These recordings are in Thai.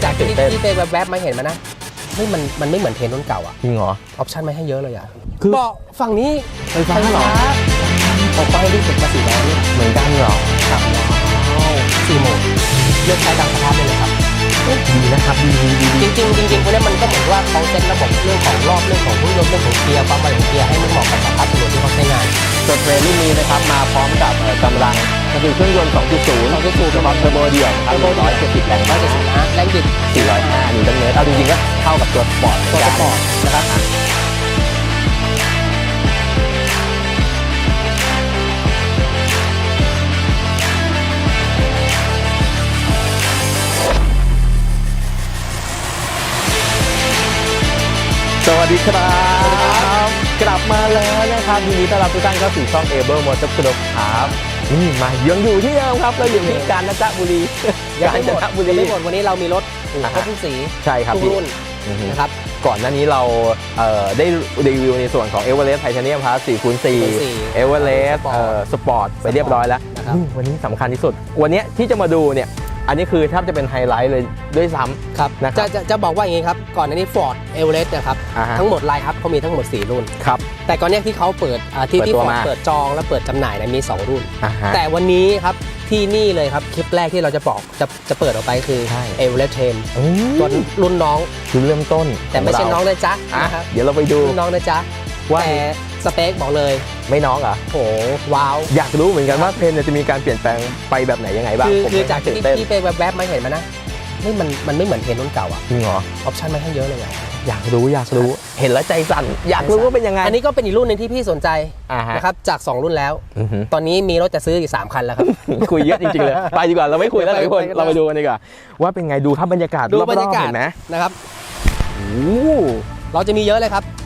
คือจากที่ตื่นเต้นที่ไปแวบๆมาเห็นมานะเฮ้ยมันมันไม่เหมือนเทรนรุ่นเก่าอะจริงเหรอ ออปชั่นไม่ให้เยอะเลยอะคือเบาะฝั่งนี้ไฟฟ้าเหรอผมก็ให้รีบเก็บมาสี่ร้อยนี่เหมือนกันเหรอครับสี่โหมดเลือกใช้ตามสภาพได้เลยครับดีนะครับดีดีดีจริงๆจริงๆพวกนี้มันก็เหมือนว่าเขาเซตระบบเรื่องของรอบเรื่องของเครื่องยนต์เรื่องของเกียร์ความไวของเกียร์ให้มันเหมาะกับสภาพถนนที่เขาใช้งานตัวเทรนรุ่นนี้นะครับมาพร้อมกับเอ่อกำลัง ก็คือเครื่องยนต์ 2.0 2.0กับเทอร์โบเดี่ยวครับ170แรงร้อยเจ็ดสิบนะแรงบิด405นิวตันเมตรเอาจริงๆก็เท่ากับตัวสปอร์ตตัวสปอร์ตนะครับสวัสดีครับ กลับมาแล้วนะครับยินดีต้อนรับทุกท่านเข้าสู่ช่อง Able Motor Club ครับนี่มายังอยู่ที่เดิมครับเราอยู่ที่กาญจนบุรียังกาญไม่จหมดนบุยังรีไม่หมดวันนี้เรามีรถครอ่าบฮะทุกสีใช่ครับทุกพี่รุ่นอือฮึนะครับก่อนหน้านี้เราเอ่อได้รีวิวในส่วนของ Everest Titanium Plus 4 คูณ4 Everest เอ่อสปอร์ตไปเรียบร้อยแล้วนะครับนี่วันนี้สำคัญที่สุด วันนี้ที่จะมาดูเนี่ย อันนี้คือแทบจะเป็นไฮไลท์เลยด้วยซ้ครับนะครับจะจะจะบอกว่าอย่างนี้ครับ ก่อนหน้านี้ Ford e v e r e s t นะครับ อ่าฮะ ทั้งหมดไลน์อัพเขามีทั้งหมด 4 รุ่น ครับ แต่ก่อนเนี้ยที่เขาเปิดอ่าที่เปิดที่ ตัว Ford มา เปิดจองและเปิดจำหน่ายเนยมี 2 รุ่น อ่าฮะ แต่วันนี้ครับ ที่นี่เลยครับ คลิปแรกที่เราจะบอกจะจะเปิดออกไปคือใช่ e v e r e s t t r a i n อืมตัวรุ่นน้อง คือเริ่มต้นแต่ไม่ใช่ขน้องเรานะจ๊ะอะนะครับเดี๋ยวเราไปดูรุ่นน้องนะจ๊ะว่าแต่ สเปคบอกเลยไม่น้องเหรอโหว้าวอยากรู้เหมือนกันว่าเทรนด์เนี่ยจะมีการเปลี่ยนแปลงไปแบบไหนยังไงบ้างคือผมคือจากตื่ที่นเต้นที่ไปแวบๆมาเห็นมานะเฮ้ยมันมันไม่เหมือนเทรนรุ่นเก่าอะจริงเหรอออปชั่นไม่ให้เยอะเลยอะอยากรู้อยากรู้เห็นแล้วใจสั่นอยากรู้ว่าเป็นยังไงอันนี้ก็เป็นอีกรุ่นหนึงที่พี่สนใจอ่าฮะนะครับจาก2รุ่นแล้ว อือหือ ตอนนี้มีรถจะซื้ออยู่3คันแล้วครับ คุยเยอะจริงๆเลย ไปดีกว่าเราไม่คุยแล้วไปทุกคนไปกันเราไปดูกันดีกว่า ว่าเป็นไงดูครับบรรยากาศดูรอบๆบรรยากาศเห็นไหมนะครับ โอ้โหเราจะมีเยอะเลยครับอ่า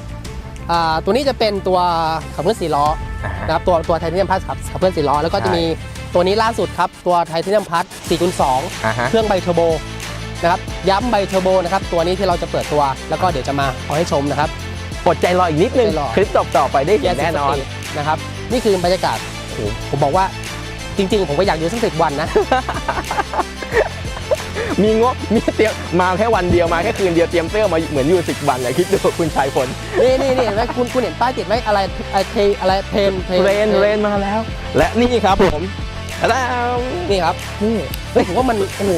ตัวนี้จะเป็นตัวขับเคลื่อนสี่ล้ออ่าฮะนะครับตัวตัวไทเทเนียมพัสขับขับเคลื่อนสี่ล้อแล้วก็จะใช่มีตัวนี้ล่าสุดครับ ตัวไทเทเนียมพัส4คูณอ่าฮะ2เครื่องไบเทอร์โบนะครับย้ำไบเทอร์โบนะครับตัวนี้ที่เราจะเปิดตัวแล้วก็เดี๋ยวจะมาเอาให้ชมนะครับอดใจรออีกนิดนึงใจรอคลิปต่อต่อไปได้เห็นแน่นอนนะครับนี่คือบรรยากาศโอ้โหผมบอกว่าจริง ๆ ผมก็อยากอยู่สักสิบวันนะ มีงบมีเตรียมมาแค่วันเดียวมาแค่คืนเดียวเตรียมเสื้อมาเหมือนอยู่สิบวันเลยคิดดูคุณชายพลนี่นี่นี่เห็นไหมคุณคุณเห็นป้ายติดไหมอะไรอะไรเทอะไรเทรนเทรนเทรนมาแล้ว และนี่ครับผมแล้วนี่ครับนี่เฮ้ยผมว่ามันโอ้โห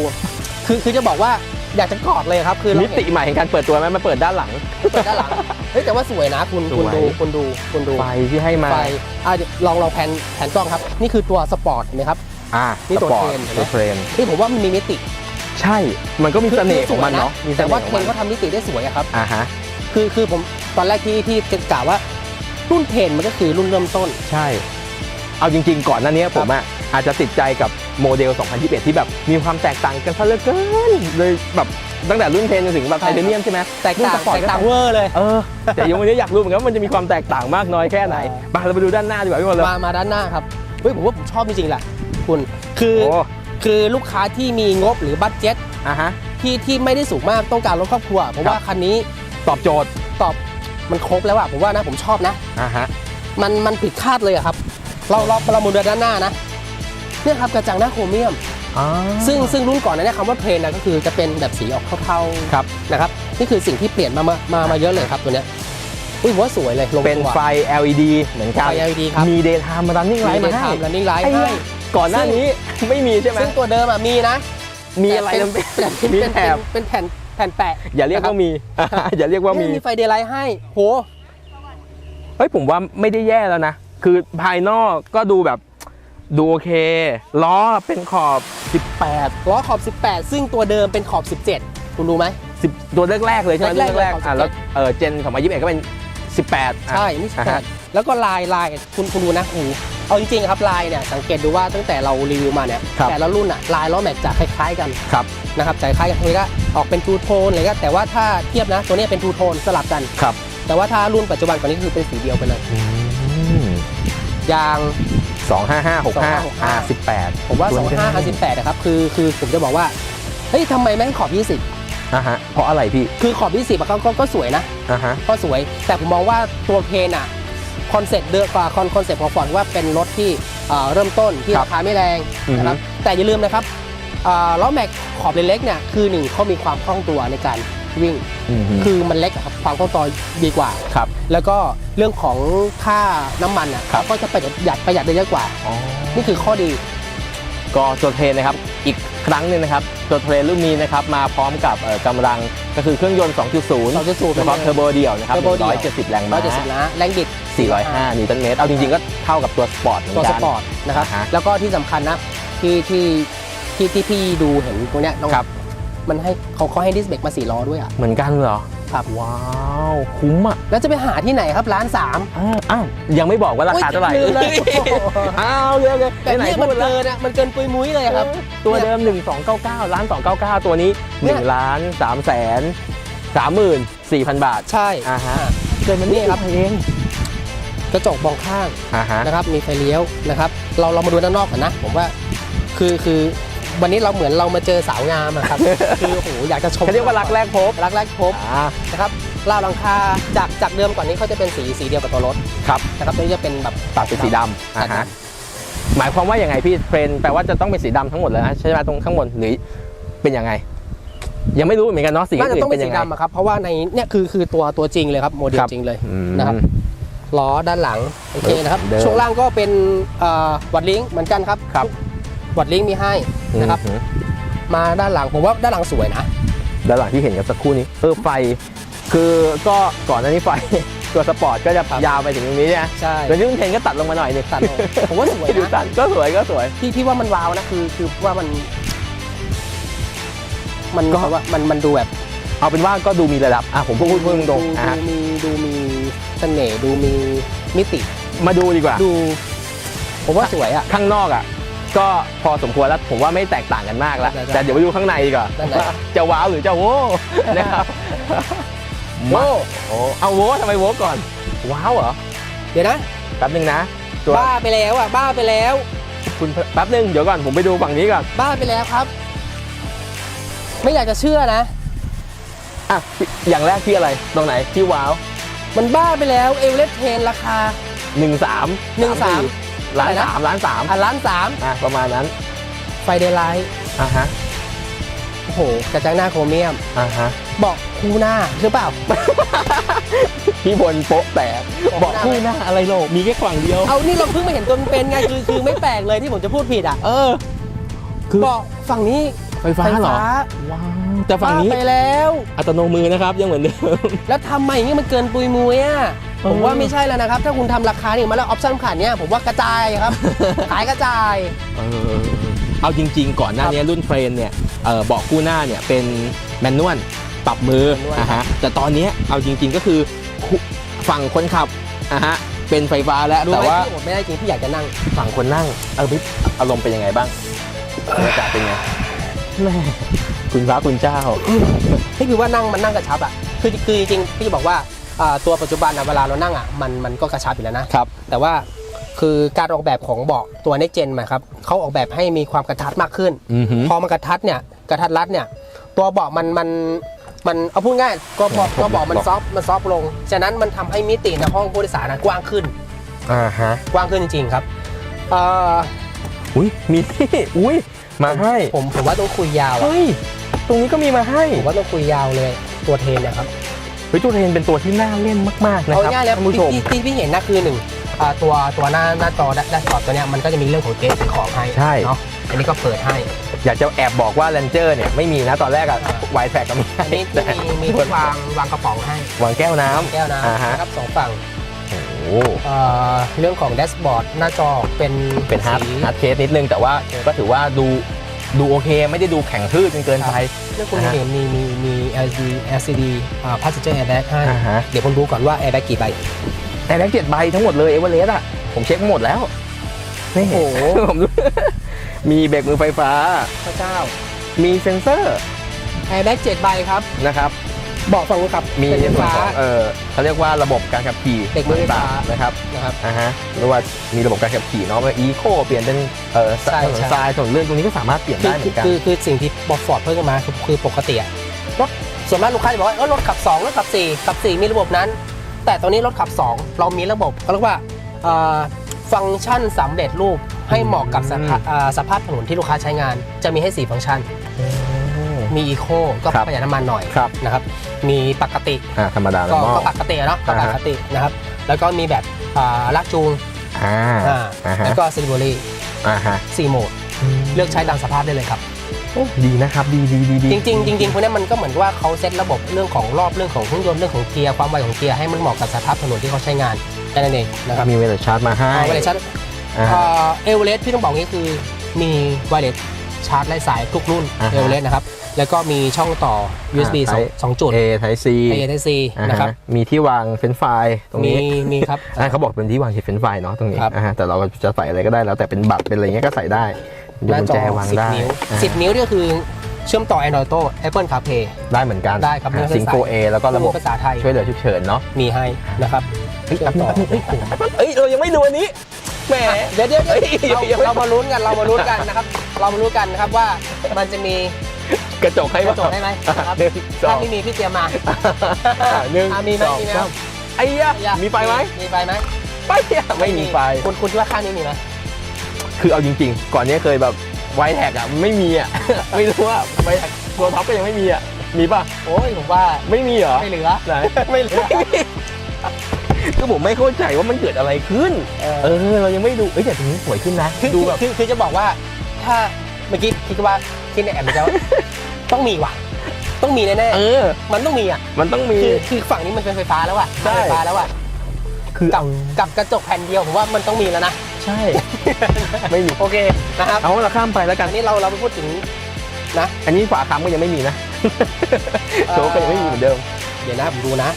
คือคือจะบอกว่าอยากจะกอดเลยครับ คือเรามิเห็นติใหม่แห่งการเปิดตัวไหมมาเปิดด้านหลังเปิดด้านหลังเฮ้ยแต่ว่าสวยนะคุณคุณสวยดูคุณดูคุณดูไฟที่ให้มาไฟอะเดี๋ยวลองลองแผนแผนกล้องครับ นี่คือตัวสปอร์ตเห็นไหมครับ อ่านี่ตัวสปอเทร์รตนเห็นไหม ตัวเทรนนี่ผมว่ามันมีมิติใช่ มันก็มีเสน่ห์ของมันเนาะมีเสแต่น่ห์ว่าขเทองรมันนเขาทำมิติได้สวยอะครับ อ่าฮะ คือคือผมตอนแรกที่ที่จะกล่าวว่า รุ่นเทรนมันก็คือรุ่นเริ่มต้น ใช่ เอาจริง ๆ ก่อนหน้านี้ผมอะอาจจะติดใจกับโมเดล 2021 ที่แบบมีความแตกต่างกันซะเหลือเกินเลยแบบตั้งแต่รุ่นเทรนจนถึงแบบไทเทเนียมใช่ไหมแตกต่างรุ่นสปอร์ตแตกต่างเวอร์เลย เออ แต่ยังวันนี้อยากรู้เหมือนกันว่ามันจะมีความแตกต่างมากน้อยแค่ไหนไปเราไปดูด้านหน้าดีกว่าพี่บอลเลยมามาด้านหน้าครับเฮ้ยผมว่าผมชอบจริงๆแหละ คุณคือโอ้ คือลูกค้าที่มีงบหรือบัตเจ็ตอะฮะที่ที่ไม่ได้สูงมากต้องการรถครอบครัวผมว่าคันนี้ตอบโจทย์ตอบมันครบแล้วอะผมว่านะผมชอบนะ อะฮะ มันมันผิดคาดเลยอะครับ เราเราเรามาดูด้านหน้านะเนี่ยครับกระจังหน้าโครเมียมอ๋อซึ่งซึ่งรุ่นก่อนนะเนี่ยคำว่าเทรนนะก็คือจะเป็นแบบสีออกเทาๆครับ นะครับนี่คือสิ่งที่เปลี่ยนมามามามาเยอะเลยครับตัวเนี้ยอุ้ยผมว่าสวยเลยลงเป็นตัว ไฟ LED เหมือนกัน ไฟ LED ครับ มี daytime running มี light ในมาให้ ทำ running light ไอ้ให้เหี้ย ก่อนหน้านี้ไม่มีใช่ไหมซึ่งตัวเดิมอะมีนะ มีอะไรแต่นะเป็นแต่เป็นมีเป็นแถบเป็นแผ่นแผ่นแปะ อย่าเรียกว่ามีอย่าเรียกว่ามีเอ้ยมีไฟเดย์ไลท์ให้โหเฮ้ยผมว่าไม่ได้แย่แล้วนะ คือภายนอกก็ดูแบบดูโอเค ล้อเป็นขอบ 18 ล้อขอบ 18 ซึ่งตัวเดิมเป็นขอบ 17 คุณรู้ไหม10ตัวแรกๆเลยใช่ไหมแรกๆรุ่นแรกเลยๆอะขอบ17แล้วเออเจน2021ก็เป็น 18อะใช่นี่อ่าฮะ18แล้วก็ลายลายคุณคุณดูนะโอ้โหเอาจริงๆครับลายเนี่ยสังเกตดูว่าตั้งแต่เรารีวิวมาเนี่ยครับแต่ละรุ่นอะลายล้อแม็กจะคล้ายๆกันครับนะครับจะคล้ายกันเลยก็ออกเป็นทูโทนเลยก็แต่ว่าถ้าเทียบนะตัวเนี้ยเป็นทูโทนสลับกัน ครับ แต่ว่าถ้ารุ่นปัจจุบันกว่านี้คือเป็นสีเดียวไปเลยยาง25565 R18 ผมว่าตัวนี้ก็25 R18 นะครับคือคือผมจะบอกว่าเฮ้ยทำไมไม่ให้ขอบ อะฮะเพราะอะไรพี่20คือขอบ20อะก็ก็ก็สวยนะอะฮะก็สวย แต่ผมมองว่าตัวเพนอะคอนเซ็ปต์เดิมกว่าคอนคอนเซ็ปต์ของฟอร์ดว่าเป็นรถที่เอ่อเริ่มต้นที่ครับราคาไม่แรงนะครับแต่อย่าลืมนะครับอ่าล้อแม็กขอบเล็กๆเนี่ยคือหนึ่งเขามีความคล่องตัวในการวิ่ง อืมฮึ คือมันเล็กอะครับความคล่องตัวดีกว่า ครับแล้วก็เรื่องของค่าน้ำมันอะครับ ก็จะประหยัดประหยัดได้เยอะกว่าอ๋อนี่คือข้อดี ก็ตัวเทรนนะครับอีกครั้งหนึงนะครับตัวเทรนรุ่นนี้นะครับมาพร้อมกับเอ่อกำลังก็คือเครื่องยนต์ 2.0 2.0นะครับเทอร์โบเดี่ยวนะครับ Turbo เดี่ยว170 แรงร้อม้ายเจ็ดสิบนะแรงบิด 405 นิวตันเมตร เอาจริงๆ ก็เท่ากับตัวสปอร์ตเหมือนตัวกัสนปอร์ตนะครับอ่าฮะแล้วก็ที่สำคัญนะที่ที่ที่ที่พี่ดูเห็นตรงเนี้ยน้องครับมันให้เขาเขาให้ดิสเบรกมาสี่ล้อด้วยอะ เหมือนกันเหรอ ครับว้าวคุ้มอะแล้วจะไปหาที่ไหนครับร้านสาม อ้าวอ้าวยังไม่บอกว่าราคาเท่าไหร่โอ้ยลืมเลย อ้าวเยอะเลยแต่ไหนเนี่ยๆพูมันดแล้ว เกินอะมันเกินปุยมุ้ยเลยครับ ตัวเดิม 1299 ล้าน 299 ตัวนี้เนี่ย 1ล้าน3แสน34,000 บาท ใช่อ่าฮะ เกินมันนี่ครับเองกระจกมองข้างอ่าฮะ นะครับมีไฟเลี้ยวนะครับ เราเรามาดูด้านนอกก่อนนะ ผมว่าคือคือ วันนี้เราเหมือนเรามาเจอสาวงามอะครับ คือโอ้โหอยากจะชมเขาเรียกว่ารักแรกพบรักแรกพบอ่านะครับราวหลังคาจากจากเดิมก่อนนี้เขาจะเป็นสีสีเดียวกับตัวรถครับนะครับตัวนี้จะเป็นแบบตัดเป็นสีดำอ่าฮะหมายความว่าอย่างไงพี่เทรนแปลว่าจะต้องเป็นสีดำทั้งหมดเลยนะใช่ไหมตรงข้างบนหรือเป็นยังไง ยังไม่รู้เหมือนกันเนาะสีน่าจะอื่ต้องนเป็เป็นนสียังไง ดำอะครับเพราะว่าในเนี่ยคือคือตัวตัวจริงเลยครับโมเดลครับ จริงเลยอืม นะครับ ล้อด้านหลังโอเคนะครับเดิมช่วงล่างก็เป็นเอ่อวัดลิงก์เหมือนกันครับครับ วัดลิงก์มีให้นะครับ อืมมาด้านหลังผมว่าด้านหลังสวยนะ ด้านหลังที่เห็นกันสักครู่นี้เออไฟ คือก็ก่อนหน้านี้ไฟ ตัวสปอร์ตก็จะครับ ยาวไปถึงตรงนี้เนี่ยใช่ตัวนี้คุณเทนก็ตัดลงมาหน่อยหนึงตัดลงผมว่าสวยดูนะตัดก็สวยก็สวย ที่ที่ว่ามันว้าวนะคือคือว่ามัน มันก็เขาว่ามันมันดูแบบเอาเป็นว่าก็ดูมีระดับอะผมพูดพูดตรงดูๆอะดูมีดูมีเสน่ห์ดูมีมิติ มาดูดีกว่า ดู ผมว่าสวยอะ ข้างนอกอะ ก็พอสมควรแล้วผมว่าไม่แตกต่างกันมากแล้วใช่ใช่แต่เดี๋ยวไปดูข้างในดีกว่าด้านในว่าจะว้าวหรือจะโว้นะครับโว้โอ้เอาโว้ทำไมโว้ก่อน ว้าวเหรอเดี๋ยวนะแป๊บนึงนะตัวบ้าไปแล้วอะบ้าไปแล้ว คุณแป๊บนึงเดี๋ยวก่อนผมไปดูฝั่งนี้ก่อนบ้าไปแล้วครับ ไม่อยากจะเชื่อนะอะอย่างแรกที่อะไรตรงไหนที่ว้าว มันบ้าไปแล้วเอเวอเรสต์เทนราคาหนึ่งสามหนึ่งสาม ล้านอะไรนะสามล้านสามอะล้านสามอะประมาณนั้น ไฟเดย์ไลท์อะฮะโอ้โหกระจังหน้าโครเมียมอะฮะบอกคู่หน้าหรือเปล่า พี่บนโป๊ะแตกบอกคู่หน้าอะไรโลกมีแค่ฝั่งเดียว เอานี่เราเพิ่งมาเห็นตัวเป็นไงคือคือไม่แปลกเลยที่ผมจะพูดผิดอะเออคือบอกฝั่งนี้ไฟฟ้าเหรอว้าวแต่ฝั่งนี้บ้าไปแล้ว อัตโนมือนะครับยังเหมือนเดิมแล้วทำไมอย่างนี้มันเกินปุยมุยอะเออ ผมว่าไม่ใช่แล้วนะครับ ถ้าคุณทำราคานี่มาแล้วออปชั่นขาดเนี้ยผมว่ากระจายครับ ขายกระจาย เออเอาจริง ๆ ก่อนหน้านี้รุ่นเทรนเนี่ยเออเบอกคู่หน้าเนี่ยเป็นแมนนวลปรับมือแมนนวล อะฮะแต่ตอนเนี้ยเอาจริง ๆก็คือคู่ฝั่งคนขับอะฮะเป็นไฟฟ้าแล้วรู้แต่ไหมว่าที่ผมไม่ได้จริงที่อยากจะนั่ง ฝั่งคนนั่งเออพี่อารมณ์เป็นยังไงบ้างบรรยากาศเป็นไงแม่คุณพระคุณเจ้า นี่คือว่านั่งมันนั่งกระชับอะ คือคือจริงๆพี่จะบอกว่า อ่าตัวปัจจุบันอะเวลาเรานั่งอะมันมันก็กระชับอยู่แล้วนะครับ แต่ว่าคือการออกแบบของเบาะตัว next gen หมายครับเขาออกแบบให้มีความกระทัดมากขึ้น อือหือพอมันกระทัดเนี่ยกระทัดรัดเนี่ยตัวเบาะมันมันมันเอาพูดง่ายก็เบาะผมตัวเบาะมันบอกซอฟต์มันซอฟต์ลง ฉะนั้นมันทำให้มิติในห้องผู้โดยสารนะกว้างขึ้น อ่าฮะกว้างขึ้นจริงๆครับเอ่ออุ้ยมีพี่อุ้ยมาให้ผมผมว่าต้องคุยยาวอะเฮ้ยตรงนี้ก็มีมาให้ ผมว่าต้องคุยยาวเลยตัวเทนเนะครับเฮ้ยตัวเทนเป็นตัวที่น่าเล่นมากๆนะเอาครับง่ายๆแล้วท่านผู้ชม ที่ที่ที่พี่เห็นนะคือหนึ่งอ่าตัวตัวหน้าหน้าจอแดชบอร์ดตัวเนี้ยมันก็จะมีเรื่องของเกจขอบให้ใช่ เนาะอันนี้ก็เปิดให้ อยากจะแอบบอกว่า Ranger เนี่ยไม่มีนะตอนแรกอะอ่าไวแท็กก็มีอันนี้ที่มีมีที่วางวางกระป๋องให้วางแก้วน้ำแก้วน้อ่าฮะำนะครับสองฝั่งโอ้โหเอ่อเรื่องของแดชบอร์ดหน้าจอเป็นเป็นฮาร์ดสี ฮาร์ดเคสนิดนึงแต่ว่าก็ถือว่าดูดูโอเค ไม่ได้ดูแข็งทื่อจนเกินไป เรื่องคุณอ่าฮะเห็นมีมีมี LCD LCD อ่า passenger airbag ให้อ่าฮะ เดี๋ยวผมดูก่อนว่า airbag กี่ใบ แต่แบ็กเจ็ดใบทั้งหมดเลยเอเวอเรสต์อะผมเช็คหมดแล้วนี่โอ้โห ผมดูมีเบรกมือไฟฟ้า พระเจ้า มีเซ็นเซอร์ airbag 7ใบครับ นะครับเบอกฝั่งคนขับมีเป็นในไฟส่วนฟ้า ของเออเขาเรียกว่าระบบการขับขี่เบรกมือไฟฟ้า ต่งๆนะครับนะครับ อ่าฮะหรือว่ามีระบบการขับขี่เนาะว่าอีโคเปลี่ยนเป็นเออใช่ถนนใช่ ทรายถนนลื่นตรงนี้ก็สามารถเปลี่ยนคือได้เหมือนกัน คือคือสิ่งที่บอกฟอร์ดเพิ่มมาคือคือปกติอะรถส่วนมากลูกค้าจะบอกว่าเออรถขับ 2 รถขับ 4 ขับ 4 มีระบบนั้น แต่ตอนนี้รถขับ 2 เรามีระบบเขาเรียกว่าฟังก์ชันสำเร็จรูปให้เหมาะกับสภาพอ่าสภาพถนนที่ลูกค้าใช้งาน จะมีให้ 4 ฟังก์ชัน มีอีโคก็ครับประหยัดน้ำมันหน่อยครับ นะครับ มีปกติอ่าธรรมดาก็ normal ก็ปกติอะเนาะก็อ่าปฮะกตินะครับ แล้วก็มีแบบอ่าลากจูงอ่าอ่าอ่าฮะแล้วก็ซิลิโบรีอ่าฮะ4โหมดเลือกใช้ตามสภาพได้เลยครับโอ้ดีนะครับดีดีดีดีจริงๆจริงๆพวกนี้มันก็เหมือนว่าเขาเซตระบบเรื่องของรอบเรื่องของเครื่องยนต์เรื่องของเกียร์ความไวของเกียร์ให้มันเหมาะกับสภาพถนนที่เขาใช้งานแค่นั้นเองนะครับมีเวลาชาร์จมาให้ไวเลสชาร์จอ่าฮะเอเวอเรสที่ต้องบอกงี้คือมีไวเลสชาร์จไร้สายทุกรุ่นอ่าฮะเอเวอเรสนะครับ แล้วก็มีช่องต่อ USB อ่าสอง Type สองจุด A Type C A Type C อ่าฮะนะครับมีที่วางเฟรนช์ไฟล์ตรงมีนี้มีครับ อ่าเขาบอกเป็นที่วางเฟรนช์ไฟล์เนาะตรงนี้ครับ อ่าฮะแต่เราจะใส่อะไรก็ได้แล้วแต่เป็นบัตรเป็นอะไรเงี้ยก็ใส่ได้มีหน้ากุญจอแจวาง10 ได้นิ้ว อ่า10 นิ้วนี่ก็คือเชื่อมต่อ Android Auto Apple CarPlay ได้เหมือนกันได้ครับเรื่องซิงโกเอแล้วก็ระบบภาษาไทยช่วยเหลือฉุกเฉินเนาะมีให้นะครับเฮ้ยเชื่อมต่อเฮ้ยเฮ้ยเรายังไม่ดูอันนี้แหม เดี๋ยวเดี๋ยวเฮ้ยเรายังไม่เรามาลุ้นกันเรามาลุ้นกันนะครับ เรามาลุ้นกันนะครับว่ามันจะมี กระจกให้กระจกได้ไหมนะครับหนึ่งสอถ้างไม่มีพี่เตรียมมาอะหนึ่งอะมีไหมสองมีไหมสามไอ้ยะมีไฟไหมมีไฟไหมไปอะไม่มีไฟคุณคุณคิดว่าข้างนี้มีไหมคือเอาจริง ๆ ก่อนเนี้ยเคยแบบไวแท็กอะไม่มีอะไม่รู้ว่าไวแท็กตัวท็อปก็ยังไม่มีอะมีป่ะโอ้ยผมว่าไม่มีเหรอไม่เหลือไหนไม่เหลือคือผมไม่เข้าใจว่ามันเกิดอะไรขึ้น เออเออเรายังไม่ดู เอ้ยแต่ตรงนี้สวยขึ้นนะคือดูแบบคือคือจะบอกว่า ถ้าเมื่อกี้คิดว่า คิดในแอปเหมือนกันว่า ต้องมีว่ะ ต้องมีแน่เออ ๆมันต้องมีอะมันต้องมี คือคือฝั่งนี้มันเป็นไฟฟ้าแล้วอะใช่ ไฟฟ้าแล้วอะคือกับกับกระจกแผ่นเดียวผมว่ามันต้องมีแล้วนะ ใช่ ไม่มี โอเคนะครับเอาเราข้ามไปแล้วกัอันน นี้เราเราไปพูดถึงนะอันนี้ฝาค้ำก็ยังไม่มีนะ โชว์ก็ยังไม่มีเหมือนเดิม เดี๋ยวนะผมดูนะ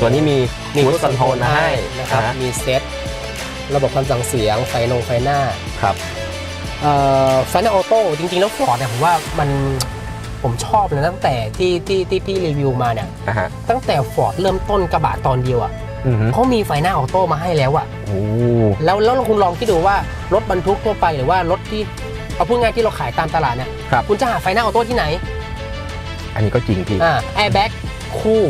ตัวนี้มีมีคคอนโทรลมาให้นะครับ อ่ามีเซตระบบคำสั่งเสียงไฟนงไฟหน้า ครับเอ่อไฟหน้าออโต้จริงๆ แล้วฟอร์ดเนี่ยผมว่ามันผมชอบเลยนะตั้งแต่ที่ที่ที่พี่รีวิวมาเนี่ยอะฮะตั้งแต่ฟอร์ดเริ่มต้นกระบะตอนเดียวอะอือหือเขามีไฟหน้าออโต้มาให้แล้วอะ โอ้แล้วแล้วคุณลองคิดดูว่ารถบรรทุกทั่วไปหรือว่ารถที่เอาพูดง่ายที่เราขายตามตลาดเนี่ยครับคุณจะหาไฟหน้าออโต้ที่ไหนอันนี้ก็จริงพี่อ่าแอร์แบ็กคู่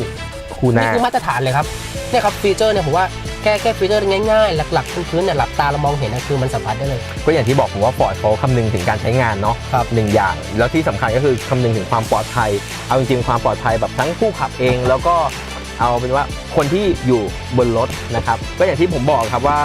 คู่หนี่น้าคือมาตรฐานเลยครับเนี่ยครับฟีเจอร์เนี่ยผมว่า แค่แค่ฟีเจอร์ง่ายๆ หลักๆพื้นๆเนี่ยหลับตาเรามองเห็นนะคือมันสัมผัสได้เลย ก็อย่างที่บอกผมว่าฟอร์ดเขาคำนึงถึงการใช้งานเนาะครับหนึ่งอย่าง แล้วที่สำคัญก็คือคำนึงถึงความปลอดภัย เอาจริงๆความปลอดภัยแบบทั้งผู้ขับเอง แล้วก็เอาเป็นว่าคนที่อยู่บนรถนะครับก็อย่างที่ผมบอกครับว่า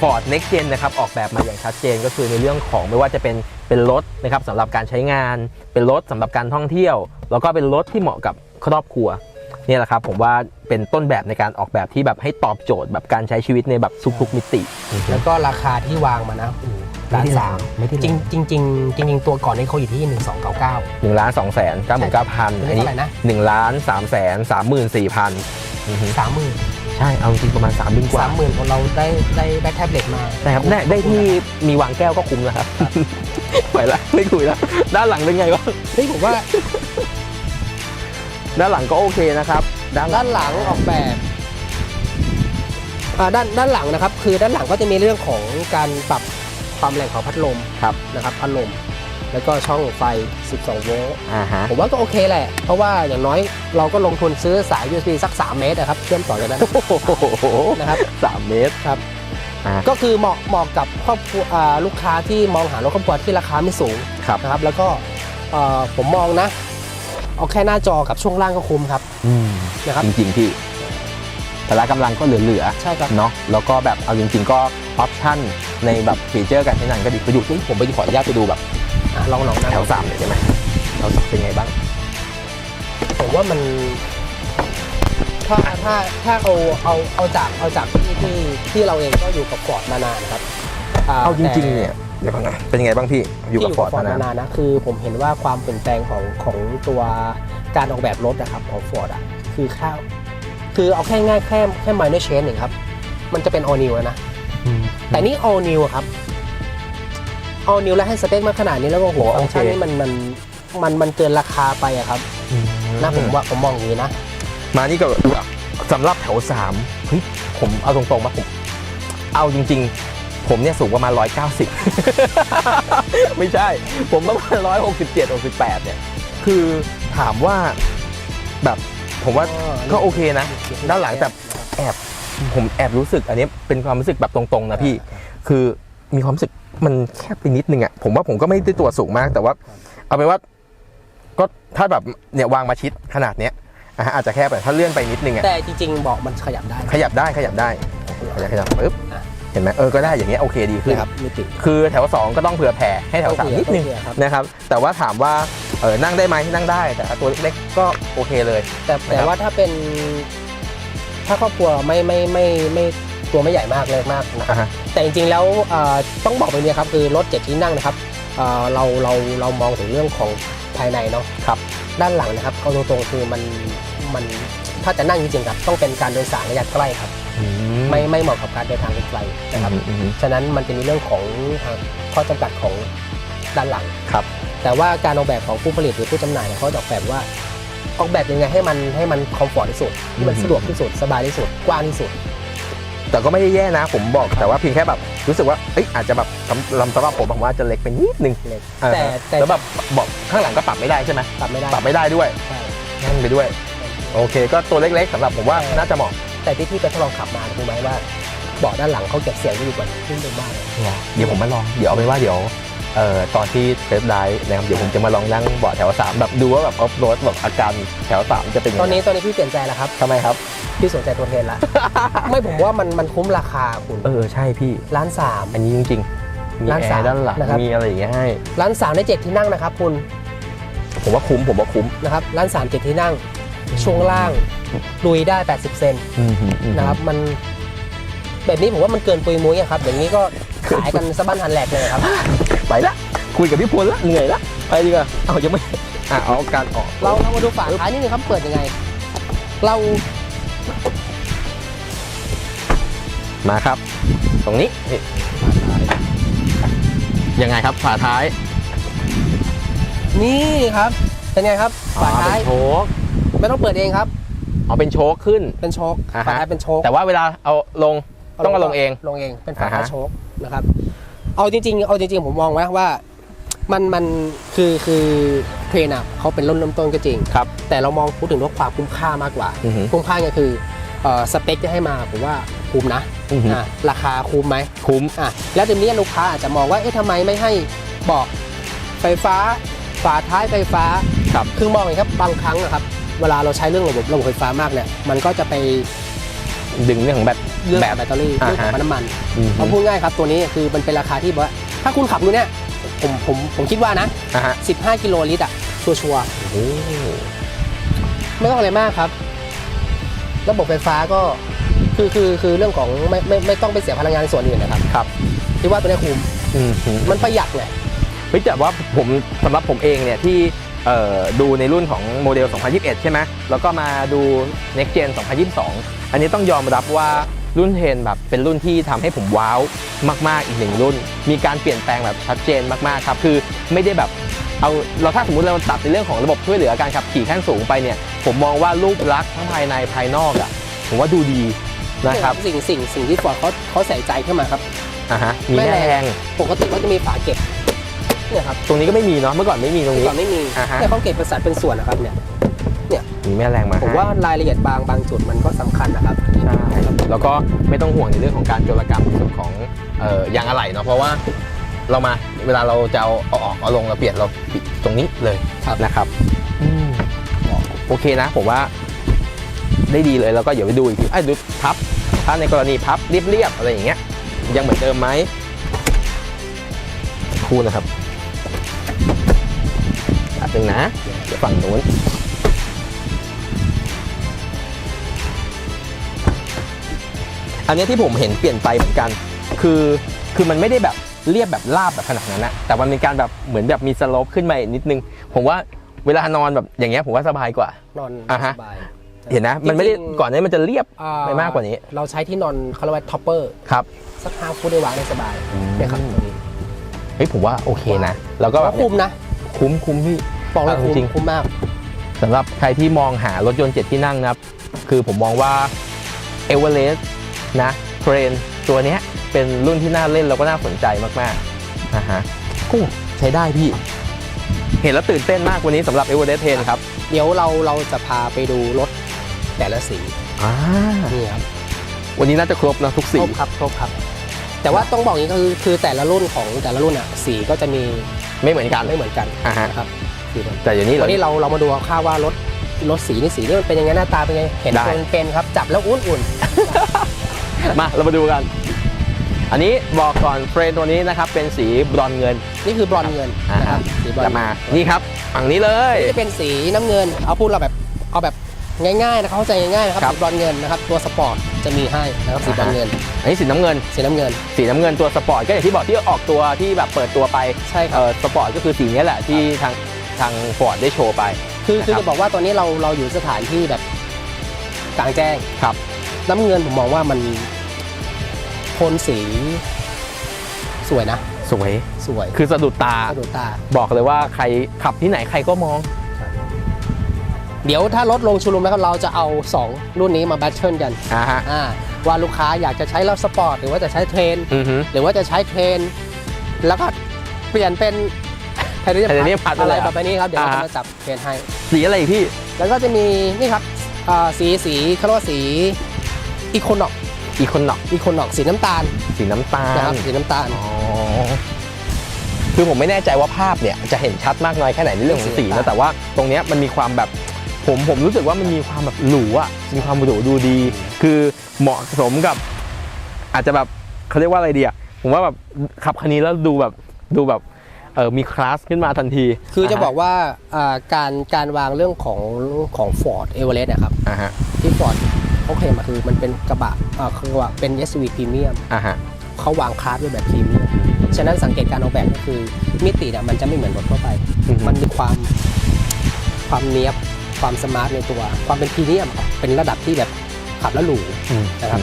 Ford Next Gen นะครับออกแบบมาอย่างชัดเจนก็คือในเรื่องของไม่ว่าจะเป็นเป็นรถนะครับสำหรับการใช้งาน เป็นรถสำหรับการท่องเที่ยว แล้วก็เป็นรถที่เหมาะกับครอบครัวเนี่ยแหละครับผมว่าเป็นต้นแบบในการออกแบบที่แบบให้ตอบโจทย์แบบการใช้ชีวิตในแบบทุกๆมิติ แล้วก็ราคาที่วางมานะโอ้โหล้านสามไม่ได้จริงจริงจริงๆจริงๆตัวก่อนนี้เขาอยู่ที่1299หนึ่งล้านสองแสนเก้าหมื่นเก้าพันอัอันนนี้นี้เท่าไหร่นะหนึ่งล้านสามแสนสามหมื่นสี่พัน30,000ใช่ เอาจริงประมาณสามหมื่นกว่า30,000ของเราได้ได้ได้แท็บเล็ตมาใช่ครับได้ได้ที่มีวางแก้วก็คุ้มแล้วครับไปละไม่คุยแล้วด้านหลังเป็นไงวะเฮ้ยผมว่า ด้านหลังก็โอเคนะครับด้านหลัด้างนหลังออกแบบอ่าด้านด้านหลังนะครับ คือด้านหลังก็จะมีเรื่องของการปรับความแรงของพัดลมครับนะครับพัดลมแล้วก็ช่องไฟ 12 โวลต์อ่าฮะผมว่าก็โอเคแหละ เพราะว่าอย่างน้อยเราก็ลงทุนซื้อสาย USB สัก 3 เมตรนะครับเชื่อมต่อกันได้ โอ้โหนะครับ สามเมตร ครับ อ่า ก็คือเหมาะเหมาะกับครอบครัวอ่าลูกค้าที่มองหารถครอบครัวที่ราคาไม่สูงครับ นะครับ แล้วก็เอ่อผมมองนะ เอาแค่หน้าจอกับช่วงล่างก็คุ้มครับอืมนะครับจริงๆพี่พละกำลังก็เหลือใช่ครับๆเนาะแล้วก็แบบเอาจริงๆก็ออปชั่นในแบบฟีเจอร์การใช้งานก็ดีไปดูเฮ้ยผมไปขออนุญาตไปดูแบบอะลองลองนะแถวสามหน่อยได้ไหมแถวสามเป็นไงบ้างผมว่ามันถ้าถ้าถ้าเอาเอาเอาจากเอาจากที่ที่ที่เราเองก็อยู่กับฟอร์ดมานานครับเอาจริงแต่ๆเนี่ย เดี๋ยวก่อนนะเป็นยังไงบ้างพี่อยู่กับที่ฟอร์ดมานานนานนะคือผมเห็นว่าความเปลี่ยนแปลงของของตัวการออกแบบรถนะครับของฟอร์ดอะคือข้าวคือเอาแค่ง่ายแค่แค่ minor change เองครับ มันจะเป็น all new แล้วนะแต่นี่ all new อะครับ all new แล้วให้สเปคมาขนาดนี้แล้วก็โหโอเคฟังก์ชันนี้มันมันมันมันเกินราคาไปอะครับนะผมว่าผมมองอย่างนี้นะ มานี่ก็แบบสำหรับแถวสามเฮ้ยผมเอาตรงๆมาผมเอาจริง ๆ ผมเนี่ยสูงประมาณ 190 ไม่ใช่ ผมประมาณ 167 68 เนี่ย คือถามว่าแบบผมว่าก็โอเคนะ ด้านหลังแต่แอบผมแอบรู้สึกอันนี้เป็นความรู้สึกแบบตรงๆนะพี่ คือมีความรู้สึกมันแคบไปนิดนึงอะผมว่าผมก็ไม่ได้ตัวสูงมากแต่ว่า เอาเป็นว่าก็ถ้าแบบเนี่ยวางมาชิดขนาดเนี้ยอะฮะอาจจะแคบไปถ้าเลื่อนไปนิดนึงอะแต่จริงๆเบอกมันขยับได้ ขยับได้ขยับได้ขยับขยับปึ๊บ เห็นไหมเออก็ได้อย่างเงี้ยโอเคดีขึ้นนะครับไม่ติดคือแถว 2 ก็ต้องเผื่อแผ่ให้แถวต้อง3เผื่อนิดนึงต้องเผื่อครับนะครับแต่ว่าถามว่าเออนั่งได้ไหมนั่งได้ แต่ตัวเล็กๆก็โอเคเลย แต่นะครับแต่ว่าถ้าเป็นถ้าครอบครัวไม่ไม่ไม่ไม่ตัวไม่ใหญ่มากเลยมากนะอะฮะแต่จริงๆแล้วเอ่อต้องบอกไปเนี่ยครับคือรถเจ็ดที่นั่งนะครับเอ่อเราเราเรามองถึงเรื่องของภายในเนาะครับ ด้านหลังนะครับเอาตรงๆคือมันมัน ถ้าจะนั่งจริงๆครับต้องเป็นการโดยสารระยะใกล้ครับอืไม่ไม่เหมาะกับการเดินทางไกลนะครับอืมอืมฉะนั้นมันจะมีเรื่องของทางข้อจำกัดของด้านหลังครับ แต่ว่าการออกแบบของผู้ผลิตหรือผู้จำหน่ายเนี่ยเขาจะออกแบบว่าออกแบบยังไงให้มันให้มันคอมฟอร์ตที่สุดที่มันสะดวกที่สุดสบายที่สุดกว้างที่สุด แต่ก็ไม่ได้แย่นะ ผมบอกแต่ว่าเพียงแค่แบบรู้สึกว่าเอ้ยอาจจะแบบสำลำสำหรับผมผมว่าจะเล็กไปนิดนึงเล็กอ่าแต่แต่แล้วแบบเบอกข้างหลังก็ปรับไม่ได้ใช่ไหมปรับไม่ได้ปรับไม่ได้ด้วยใช่นั่นไปด้วย โอเค ก็ตัวเล็กๆสำหรับผมว่าน่าจะเหมาะแต่ที่พี่ไปทดลองขับมารู้ไหมว่าเบาะด้านหลังเขาเก็บเสียงได้ดีกว่าขึ้นไปมากเลยเดี๋ยวผมมาลองเดี๋ยวเอาไปนว่าเดี๋ยวเอ่อตอนที่เทสไดฟ์นะครับเดี๋ยวผมจะมาลองนั่งเบาะแถว3แบบดูว่าแบบออฟโรดแบบอาการแถว3จะเป็นยังตอนไงนี้ตอนนี้พี่เปลี่ยนใจแล้วครับทำไมครับ พี่สนใจตัวเทนละ ไม่ผมว่ามันมันคุ้มราคาคุณเออใช่พี่ล้านสามอันนี้จริงๆมีร้านแอสามร์ด้านหลังนะครับมีอะไรอย่างเงี้ยให้ล้านสามในเจ็ดที่นั่งนะครับคุณผมว่าคุ้มผมว่าคุ้มนะครับล้านสามเจ็ดที่นั่ง ช่วงล่างลุยได้ 80 เซนอืมอืมอืม นะครับมัน แบบนี้ผมว่ามันเกินปุยมุ้ยอะครับอย่างนี้ก็ขายกันสะบั้นหันแหลกเลยครับ ไปละ คุยกับพี่พลละเหนื่อยละ ไปดีกว่าเอายังไม่อะเอาการออกเราเรามาดูฝาท้ายนิดนึงครับเปิดยังไง เรามาครับ ตรงนี้นี่ยังไงครับฝาท้ายนี่ครับเป็นไงครับฝาอ๋อท้ายเป็นโชค ไม่ต้องเปิดเองครับอ๋อเป็นโชคขึ้นเป็นโชคอ่าฮะฝาท้ายเป็นโชคแต่ว่าเวลาเอาลงต้องเอาลงเองลงเองเป็นฝาอ่าท้ายฮะโชคนะครับ เอาจริง ๆ เอาจริง ๆ ผมมองว่าว่ามันมันคือคือเทรนอะเขาเป็นรุ่นเริ่มต้นก็จริงครับแต่เรามองพูดถึงเรื่องความคุ้มค่ามากกว่าอือหือคุ้มค่าก็คือเอ่อสเปคที่ให้มาผมว่าคุ้มนะอือหืออะราคาคุ้มไหมคุ้มอะแล้วทีนี้ลูกค้าอาจจะมองว่าเอ๊ะทำไมไม่ให้เบอกไฟฟ้า ฝาท้ายไฟฟ้าครับคือมองอย่างนี้ครับบางครั้งนะครับ เวลาเราใช้เรื่องระบบระบบไฟฟ้ามากเนี่ยมันก็จะไปดึงเรื่องของแบตเรื่องแบขตองแบตเตอรี่อ่าเรื่องของฮะน้ำมันอืมเอาพูดง่ายครับตัวนี้คือมันเป็นราคาที่แบบว่าถ้าคุณขับดูเนี่ยผมผมผมคิดว่านะอะฮะ15กิโลลิตรอะชัวร์โอ้ๆไม่ต้องอะไรมากครับ ระบบไฟฟ้าก็คือคือคือเรื่องของไม่ไม่ไม่ต้องไปเสียพลังงานส่วนอื่นนะครับครับที่ว่าตัวนี้คุ้มอืมหือมันประหยัดไงเฮ้ยแต่ว่าผมสำหรับผมเองเนี่ยที่เอ่อ ดูในรุ่นของโมเดล 2021 ใช่ไหมแล้วก็มาดู Next Gen 2022 อันนี้ต้องยอมรับว่ารุ่นเทนแบบเป็นรุ่นที่ทำให้ผมว้าวมากๆอีกหนึ่งรุ่น มีการเปลี่ยนแปลงแบบชัดเจนมากๆครับ คือไม่ได้แบบเอาเราถ้าสมมติเราตัดในเรื่องของระบบช่วยเหลือการขับขี่ขั้นสูงไปเนี่ย ผมมองว่ารูปลักษณ์ทั้งภายในภายนอกอะผมว่าดูดีนะครับสิ่งสิ่งสิ่งที่ฟอร์ดเขาเขาใส่ใจขึ้นมาครับอะฮะมีไม่แม่แรงแรงปกติเขาจะมีฝาเก็บ เนี่ยครับตรงนี้ก็ไม่มีเนาะเมื่อก่อนไม่มีตรงเมื่อนี้ ก่อนไม่มีอ่าฮะ เนี่ยเขาเก็บเป็นสัดเป็นส่วนนะครับเนี่ย มีแม่แรงมาผมให้ว่ารายละเอียดบางบางจุดมันก็สำคัญนะครับใช่แล้วก็ไม่ต้องห่วงในเรื่องของการโจรกรรมในส่วนของเอ่อยางอะไหล่เนาะเพราะว่าเรามาเวลาเราจะเอาเอาออกเอาลงเราเปลี่ยนเราปิดตรงนี้เลยครับนะครับอืมโอเคนะผมว่าได้ดีเลยแล้วก็เดี๋ยวไปดูอีกทีไอ้ยดูพับถ้าในกรณีพับเรียบๆอะไรอย่างเงี้ยยังเหมือนเดิมไหมคู่นะครับอัด หนึ่งนะเดี๋ยวฝั่งนู้นอันเนี้ยที่ผมเห็นเปลี่ยนไปเหมือนกัน คือคือมันไม่ได้แบบเรียบแบบราบแบบขนาดนั้นนะแต่มันมีการแบบเหมือนแบบมีสโลปขึ้นมาอีกนิดนึง ผมว่าเวลานอนแบบอย่างเงี้ยผมว่าสบายกว่า นอนอ่าฮะ สบาย เห็นนะ มันไม่ได้จริงๆ ก่อนหนานี้มันจะเรียบอ่ไปมากกว่านี้เราใช้ที่นอนเขาเรียกว่าท็อปเปอร์ครับ สักห้าฟุตได้วางได้สบายเนี่ยครับตัวนี้เฮ้ยผมว่าโอเคนะ แล้วก็แบบคุ้มนะ คุ้มคุ้มพี่ บอกเลยเอาคุ้มจริงคุ้มมากสำหรับใครที่มองหารถยนต์เจ็ดที่นั่งนะครับคือผมมองว่าเอเวอเรสต์นะเทรนตัวเนี้ยเป็นรุ่นที่น่าเล่นแล้วก็น่าสนใจมากๆนะฮะกู้ใช้ได้พี่ เห็นแล้วตื่นเต้นมากวันนี้สำหรับเอเวอเรสต์เทรนครับ เดี๋ยวเราเราจะพาไปดูรถแต่ละสีอ่านี่ครับวันนี้น่าจะครบนะทุกคสีรบครับครบครับ แต่ว่าต้องบอกอย่างนี้ก็คือคือแต่ละรุ่นของแต่ละรุ่นอะสีก็จะมีไม่เหมือนกันไม่เหมือนกันอ่าฮะนะครับ สีมันแต่เดี๋ยวนี้เราวันนี้เราเรามาดูค่าวๆว่ารถรถสีนี่สีนี่มันเป็นยังไงหน้าตาเป็นยังไงเห็นได้ คนเป็นครับจับแล้วอุ่นมาเรามาดูกัน อันนี้บอกก่อนเฟรนตัวนี้นะครับ เป็นสีบรอนซ์เงินๆนี่คือบรอนซ์เงินอ่านะครับฮะสีบรอนจะซ์มานี่ครับฝั่งนี้เลยนี่จะเป็นสีน้ำเงิน เอาพูดเราแบบเอาแบบง่ายๆนะครับเข้าใจง่ายๆนะครับครับสีบรอนซ์เงินนะครับตัวสปอร์ตจะมีให้นะครับสีบรอนซ์เงินอันนี้สีน้ำเงิน สีน้ำเงินสีน้ำเงินตัวสปอร์ตก็อย่างที่บอกที่ออกตัวที่แบบเปิดตัวไปใช่คเอรับอสปอร์ตก็คือสีนี้แหละที่ทาง ทางฟอร์ดได้โชว์ไป คือคือนะครับจะบอกว่าตอนนี้เราเราอยู่สถานที่แบบกลางแจ้งครับ น้ำเงินผมมองว่ามันโทนสี สวยนะ สวยสวยคือสะดุดตา สะดุดตา บอกเลยว่าใครขับที่ไหนใครก็มอง เดี๋ยวถ้ารถลงชูรุมแล้วเราจะเอา 2 รุ่นนี้มาแบทเทิลกันอ่าฮะอ่าว่าลูกค้าอยากจะใช้รถสปอร์ตหรือว่าจะใช้เทรน อือฮึหรือว่าจะใช้เทรน แล้วก็เปลี่ยนเป็น ไทเทเนียม Titanium พัดอะไรเลยเหรอแบบนี้ครับ เดี๋ยวเราอ่าจะฮะมาจับเทรนให้ สีอะไรอีกพี่ แล้วก็จะมีนี่ครับอ่าสีสีเขาเรียกว่าสีอีโคน็อกอีคอนน็อกอีโคน็อกสีน้ำตาล สีน้ำตาลนะครับสีน้ำตาลอ๋อคือผมไม่แน่ใจว่าภาพเนี่ยจะเห็นชัดมากน้อยแค่ไหนในเรื่องของสีสีนะแต่ว่าตรงเนี้ยมันมีความแบบผมผมรู้สึกว่ามันมีความแบบหรูอะมีความหรูดูดี คือเหมาะสมกับ อาจจะแบบเขาเรียกว่าอะไรดีอะผมว่าแบบขับคันนี้แล้วดูแบบดูแบบเออมีคลาสขึ้นมาทันที คือจะบอกว่าอ่าการการวางเรื่องของของ Ford e v e r e s t นะครับอ่าฮะที่ Ford เขาเคลมมาคือมันเป็นกระบะอ่าคือกระบะเป็น SUV พรีเมียมอ่าฮะเขาวางคลาสไว้แบบพรีเมียมฉะนั้นสังเกตการออกแบบก็คือมิติเนี่ยมันจะไม่เหมือนรถทั่วไปอือฮึมันมีความความเนี้ยบความสมาร์ทในตัว ความเป็นพรีเมียมครับเป็นระดับที่แบบขับแล้วหรูอืมนะครับ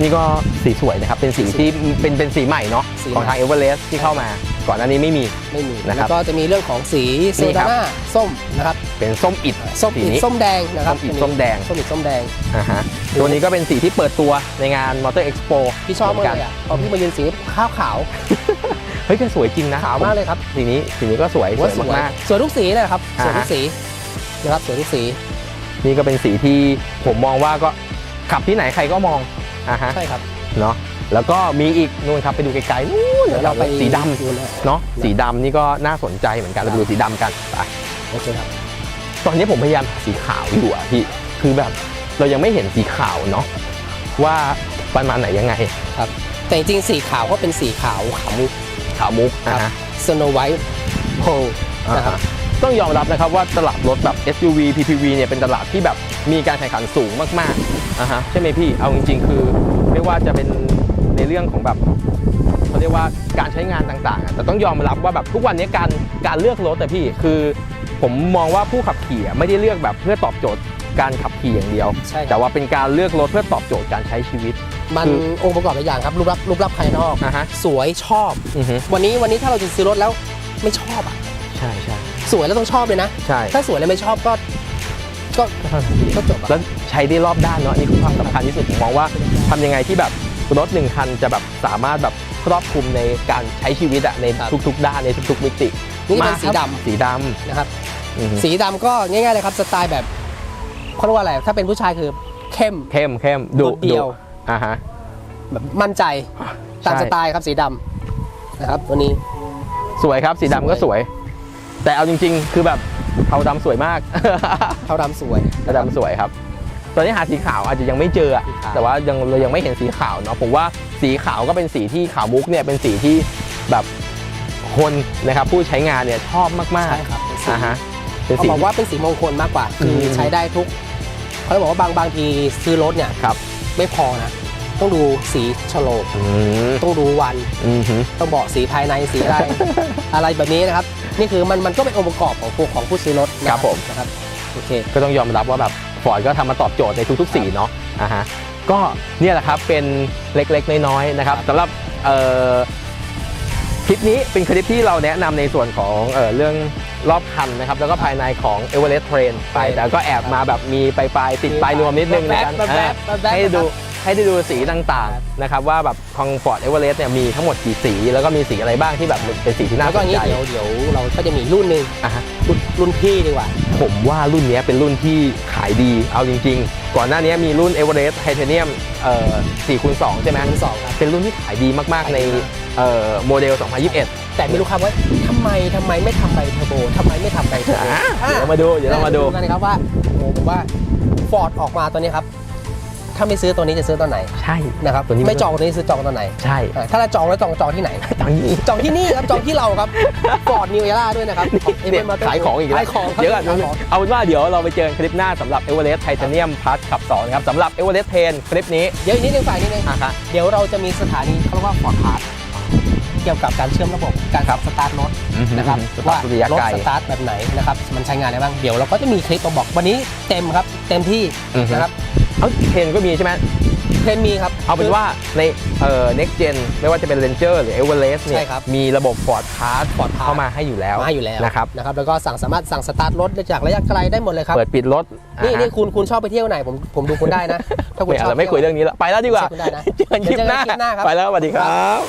นี่ก็สีสวยนะครับ เป็นสีที่เป็นเป็นสีใหม่เนาะสีของใหม่ทางเอเวอเรสต์ที่เข้ามา ก่อนหน้านี้ไม่มี ไม่มีนะครับแล้วก็จะมีเรื่องของสีเซนี่ครัดาบ น่าส้มนะครับเป็นส้มอิดส้มสีอิดนี้ส้มแดงนะครับส้มอิฐส้มแดงส้มอิดส้มแดงอ่าฮะตัวนี้ก็เป็นสีที่เปิดตัวในงานมอเตอร์เอ็กซ์โปพี่ชอบมากเลยอะพอพี่มายืนสีขาวขาวเฮ้ยก็สวยจริงนะๆขาวมากเลยครับสีนี้สีนี้ก็สวยสวยมาก สวยทุกสีเลยครับสวยทุอ่ากฮะสีนะครับสวยทุกสี ๆ นี่ก็เป็นสีที่ผมมองว่าก็ขับที่ไหนใครก็มอง อ่าฮะใช่ครับเนาะแล้วก็มีอีกนู่นครับไปดูไกลๆนู่นเดี๋ยวเราไปสีดำดูนะเนาะสีดำนี่ก็น่าสนใจเหมือนกันเราไปดูสีดำกันไปโอเคครับตอนนี้ผมพยายามหาสีขาวอยู่อะพี่คือแบบเรายังไม่เห็นสีขาวเนาะว่าประมาณไหนยังไงแต่จริงๆสีขาวก็เป็นสีขาวขาวมุกขาวมุกครับอ่าฮะสโนไวท์โพอ่านะครับฮะ ต้องยอมรับนะครับว่าตลาดรถแบบ SUV PPV เนี่ยเป็นตลาดที่แบบมีการแข่งขันสูงมากๆอ่าฮะใช่ไหมพี่เอาจริงๆ คือไม่ว่าจะเป็นในเรื่องของแบบเขาเรียกว่าการใช้งานต่างๆอะแต่ต้องยอมรับว่าแบบทุกวันนี้การการเลือกรถแต่พี่คือผมมองว่าผู้ขับขี่อะไม่ได้เลือกแบบเพื่อตอบโจทย์การขับขี่อย่างเดียวใช่คแต่รับว่าเป็นการเลือกรถเพื่อตอบโจทย์การใช้ชีวิต มันคือองค์ประกอบหลายอย่างครับรูปลักษณ์รูปลักษณ์ภายนอกอ่าฮะสวยชอบอือฮึวันนี้วันนี้ถ้าเราจะซื้อรถแล้วไม่ชอบอะ ใช่ใช่ สวยแล้วต้องชอบเลยนะ ใช่ ถ้าสวยแล้วไม่ชอบก็ ก็ก็จบอะแล้วใช้ได้รอบด้านเนาะอันนี่คือความสำคัญที่สุดผมมองว่าทำยังไงที่แบบรถหนึ่งคันจะแบบสามารถแบบครอบคลุมในการใช้ชีวิตอะในทุกๆ ด้านในทุกๆมิตินี่เป็นมาสีครับดำสีดนะครับำอือฮึสีดำก็ง่ายๆเลยครับสไตล์แบบเขาเรียกว่าอะไร ถ้าเป็นผู้ชายคือเข้ม เข้มเข้มดุโดดเดี่ยว อ่าฮะ แบบมั่นใจตามใช่ สไตล์ครับสีดำนะครับ ตัวนี้ สวยครับสีดำก็สสวยวย แต่เอาจริง ๆ คือแบบเทาดำสวยมาก เทาดำสวย เทาดำสวยครับ ตอนนี้หาสีขาวอาจจะยังไม่เจออะสีขาว แต่ว่ายังเรายังไม่เห็นสีขาวเนาะผมว่าสีขาวก็เป็นสีที่ขาวมุกเนี่ยเป็นสีที่แบบคนนะครับผู้ใช้งานเนี่ยชอบมากใช่ครับเป็นๆสีอ่าฮะเป็นเขาสี บอกว่าเป็นสีมงคลมากกว่า คืออม ใช้ได้ทุกเขาบอกว่าบางบางทีซื้อรถเนี่ยครับ ไม่พอนะ ต้องดูสีโฉลกอืมต้องดูวัน อืมฮึต้องบอกสีภายในสีอะไร อะไรแบบนี้นะครับ นี่คือมันมันก็เป็นองค์ประกอบของผู้ของผู้ซื้อรถนะครับผมนะครับโอเค ก็ต้องยอมรับว่าแบบฟอร์ดก็ทำมาตอบโจทย์ในทุกๆสีเนาะอ่าฮะก็เนี่ยแหละครับเป็นเล็กๆน้อยๆนะครับสำหรับเอ่อคลิปนี้เป็นคลิปที่เราแนะนำในส่วนของเอ่อเรื่องรอบคันนะครับแล้วก็ภายในของ e v e r e s t Train ไปใช่แต่ก็แอบมาแบบมีปลายๆติดปลายนวมนิดนึงในการแว๊บๆแว๊บๆแว๊บๆ ให้ดู ให้ได้ดูสีต่างๆนะครับว่าแบบของ Ford e v e r e s t เนี่ยมีทั้งหมดกี่สี แล้วก็มีสีอะไรบ้างที่แบบเป็นสีที่น่าแล้วก็สอนย่างใจนี้เดี๋ยวเดี๋ยวเราก็จะมีรุ่นหนึ่งอะฮะ รุ่นรุ่นพี่ดีกว่า ผมว่ารุ่นเนี้ยเป็นรุ่นที่ขายดี เอาจริง ๆ ก่อนหน้านี้มีรุ่น Everest Titanium เอ่อ4คูณ2ใช่ไหมอันที่สองครับ เป็นรุ่นที่ขายดีมากๆในเอ่อโมเดล 2021 แต่ไม่รู้ครับว่าทำไมทำไมไม่ทำใบเทอร์โบทำไมไม่ทำใบเทอร์โบอะอะเดี๋ยวเรามาดูเดี๋ยวเรามาดู กันนะครับว่าโอ้โหผมว่าฟอร์ดออกมาตัวนี้ครับ ถ้าไม่ซื้อตัวนี้จะซื้อตัวไหนใช่ นะครับตัวนี้ไม่ไม่จองตัวนี้ซื้อจองตัวไหนใช่ อะถ้าเราจองแล้วจองจองที่ไหน ตอนนี้ จองที่นี่ครับจองที่เราครับฟอร์ดนิวเอล่าด้วยนะครับเนี่ยขายของอีกแล้วขายของครับเดี๋ยวก่อนขายของ เอาเป็นว่าเดี๋ยวเราไปเจอกันคลิปหน้าสำหรับ Everest Titanium Plus ขับ2นะครับสำหรับ Everest 10คลิปนี้เดี๋ยวอีกนิดนึงฝ่ายนิดนึงอะครับ เดี๋ยวเราจะมีสถานีเขาเรียกว่าฟอร์ดพาร์ทเกี่ยวกับการเชื่อมระบบการขับสตาร์ทรถนะครับว่าว่าระยะรถไกลสตาร์ทแบบไหนนะครับมันใช้งานอะไรบ้างเดี๋ยวเราก็จะมีคลิปมาบอกวันนี้เต็มครับเต็มที่อือฮึ นะครับ เอาเทนก็มีใช่ไหมเทรนมีครับ เอาเป็นว่าในเอ่อ next gen ไม่ว่าจะเป็น Ranger หรือ Everest เนี่ใช่ยครับ มีระบบ Ford Pass Ford Pass เข้ามาให้อยู่แล้วมาให้อยู่แล้วนะครับนะครับ แล้วก็สั่งสามารถสั่งสตาร์ทรถได้จากระยะไกลได้หมดเลยครับเปิดปิดรถนี่อ่านี่คุณคุณชอบไปเที่ยวไหนผมผมดูคุณได้นะ ถ้าคุณไม่ชอบเราไม่คุยเรื่องนี้แล้ว ไปแล้วดีกว่าเที่ยวคุณได้นะเจอกันคลิปหน้าเดี๋ยวเจอกันคลิปหน้าครับ ไปแล้วสวัสดีครับ